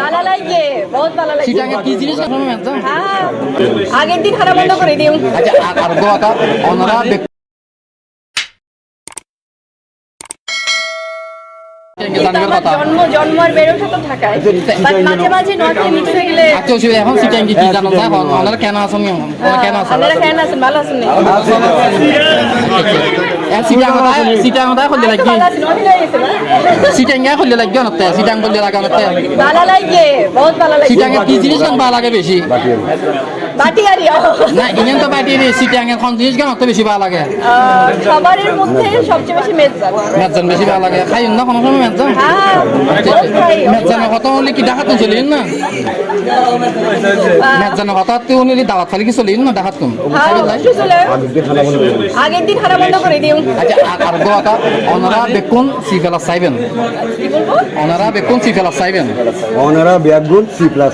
ভালো লাগে বহুত ভালো লাগে সিটাঙ্গে কি জিনিস আপনার হ্যাঁ আগের দিন খারাপ বন্ধ করে দিও। আচ্ছা আর আর দোয়াটা ওনারা ব্যক্তি কিন্তু জানবার আমার কথা জন্ম জন্ম আর তো ঢাকায় বাট মাঝে মাঝে নর্থে মিক্স হয়ে গেলে আচ্ছা ওই এখন সিটাঙ্গি কি জানো স্যার কেন আসেন কেন আসেন? কেন আছেন ভালো আছেন। সিটাঙ্গা খুললে লাগি? সিটাঙ্গা খুললে লাগি অনতে সিটাং খুললে লাগি অনতে সিটাঙ্গে কি জিনিস কেন ভালো লাগে বেশি বাটি। না ইঞ্জিন তো পাইটি সিটাঙ্গে কোন জিনিস কেন অত বেশি ভালো লাগে আহ, খাবারের মধ্যে সবচেয়ে বেশি মেজবান মেজান বেশি ভালো লাগে খাই না কোনো সময় মেজান খাই মেজানের কথা হলে কি ডাকাত চলিন না? মেজানের কথা তুই উনি দাওয়াত খালি কি চলিন না ডাকাত তুমি অবশ্যই চলে। আগের দিন খারাপ বন্ধ করে দিও। আচ্ছা আর- আর দোয়াটা ওনারা বেকুন সি চাইবেন কি বলব? ওনারা বেকুন সি ফেলা চাইবেন ওনারা ব্যাগুন সি প্লাস